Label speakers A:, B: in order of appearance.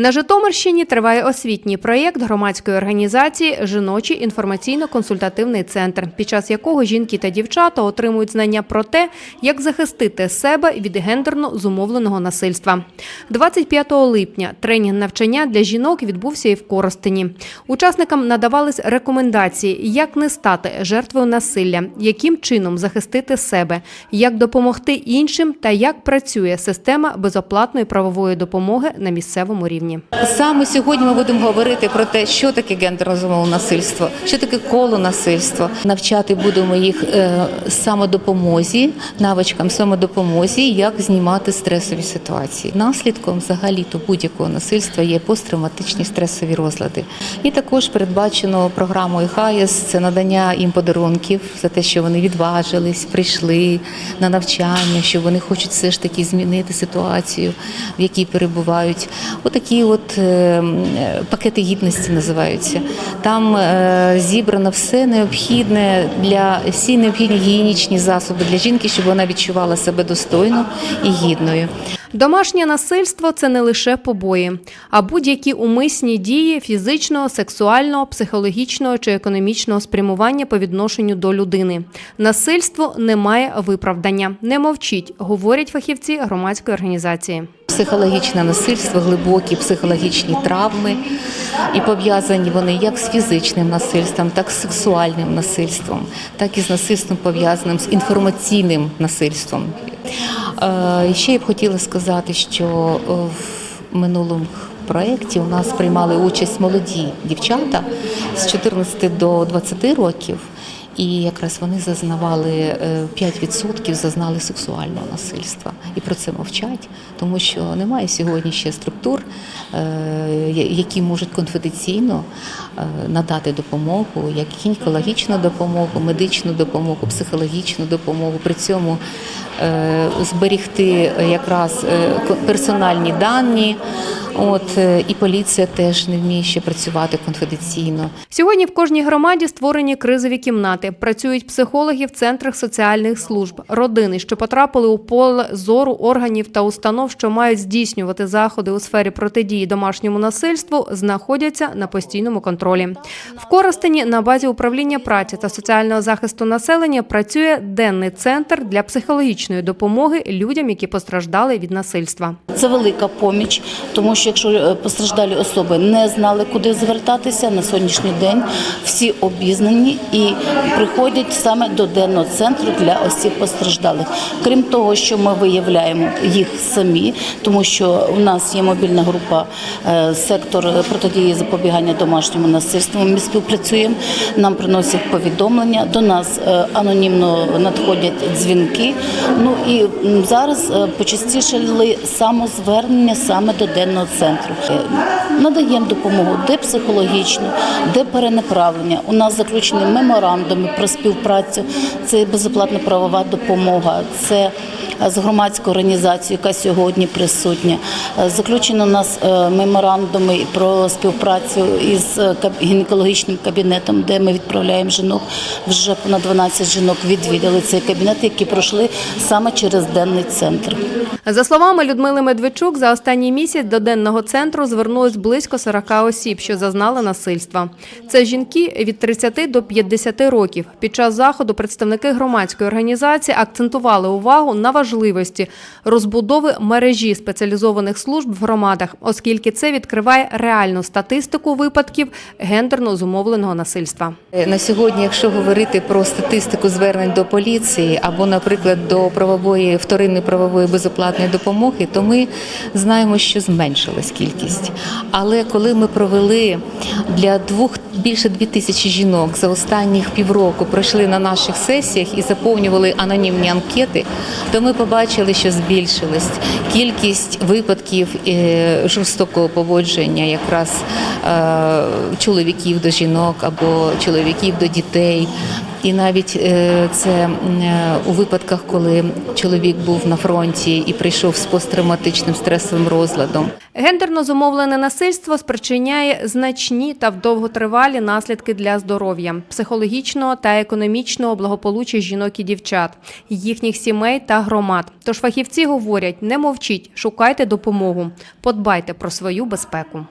A: На Житомирщині триває освітній проєкт громадської організації Жіночий інформаційно-консультативний центр, під час якого жінки та дівчата отримують знання про те, як захистити себе від гендерно зумовленого насильства. 25 липня тренінг навчання для жінок відбувся і в Коростені. Учасникам надавались рекомендації, як не стати жертвою насилля, яким чином захистити себе, як допомогти іншим та як працює система безоплатної правової допомоги на місцевому рівні.
B: Саме сьогодні ми будемо говорити про те, що таке гендерно зумовлене насильство, що таке коло насильства. Навчати будемо їх е, самодопомозі, навичкам самодопомозі, як знімати стресові ситуації. Наслідком взагалі то будь-якого насильства є посттравматичні стресові розлади. І також передбачено програмою ХАЄС це надання їм подарунків за те, що вони відважились, прийшли на навчання, що вони хочуть все ж таки змінити ситуацію, в якій перебувають. Отакі от е, е, пакети гідності називаються. Там е, зібрано все необхідне для всі необхідні гігієнічні засоби для жінки, щоб вона відчувала себе достойно і гідною.
A: Домашнє насильство це не лише побої, а будь-які умисні дії фізичного, сексуального, психологічного чи економічного спрямування по відношенню до людини. Насильство не має виправдання. Не мовчіть, говорять фахівці громадської організації.
B: Психологічне насильство, глибокі психологічні травми, і пов'язані вони як з фізичним насильством, так і з сексуальним насильством, так і з насильством пов'язаним з інформаційним насильством. Ще я б хотіла сказати, що е, в минулому проєкті у нас приймали участь молоді дівчата з 14 до 20 років. І якраз вони зазнавали е, 5% зазнали сексуального насильства. І про це мовчать, тому що немає сьогодні ще структур, е, які можуть конфіденційно е, надати допомогу, як гінекологічну допомогу, медичну допомогу, психологічну допомогу. При цьому е, зберігти якраз е, персональні дані. От е, і поліція теж не вміє ще працювати конфіденційно.
A: Сьогодні в кожній громаді створені кризові кімнати. Працюють психологи в центрах соціальних служб, родини, що потрапили у поле зору органів та установ, що мають здійснювати заходи у сфері протидії домашньому насильству, знаходяться на постійному контролі. В Коростені на базі управління праці та соціального захисту населення працює денний центр для психологічної допомоги людям, які постраждали від насильства.
C: Це велика поміч, тому що якщо е, постраждалі особи не знали, куди звертатися на сьогоднішній день, всі обізнані і приходять саме до денного центру для осіб постраждалих. Крім того, що ми виявляємо їх самі, тому що в нас є мобільна група е, сектор протидії запобігання домашньому насильству. Ми співпрацюємо, нам приносять повідомлення. До нас е, анонімно надходять дзвінки. Ну і зараз е, почастішали самозвернення саме до денного центру. Е, Надаємо допомогу де психологічну, де перенаправлення. У нас заключені меморандуми про співпрацю. Це безоплатна правова допомога. Це з громадською організацією, яка сьогодні присутня. Е, Заключено у нас е, меморандуми про співпрацю із е, гінекологічним кабінетом, де ми відправляємо жінок. Вже понад 12 жінок відвідали цей кабінет, які пройшли саме через денний центр.
A: За словами Людмили Медведчук, за останній місяць до денного центру звернулось близько 40 осіб, що зазнали насильства. Це жінки від 30 до 50 років. Під час заходу представники громадської організації акцентували увагу на важливості розбудови мережі спеціалізованих служб в громадах, оскільки це відкриває реальну статистику випадків гендерно зумовленого насильства.
B: Е, На сьогодні, якщо говорити про статистику звернень до поліції або, наприклад, до правової вторинної правової безоплатної допомоги, то ми знаємо, що зменшилась кількість. Але коли ми провели для двох більше дві тисячі жінок за останніх півроку пройшли на наших сесіях і заповнювали анонімні анкети, то ми побачили, що збільшилась кількість випадків е, жорстокого поводження, якраз е, чоловіків до жінок або чоловіків до дітей. І навіть е, це е, у випадках, коли чоловік був на фронті і прийшов з посттравматичним стресовим розладом.
A: Гендерно зумовлене насильство спричиняє значні та довготривалі наслідки для здоров'я, психологічного та економічного благополуччя жінок і дівчат, їхніх сімей та громад. Тож фахівці говорять: не мовчіть, шукайте допомогу, подбайте про свою безпеку.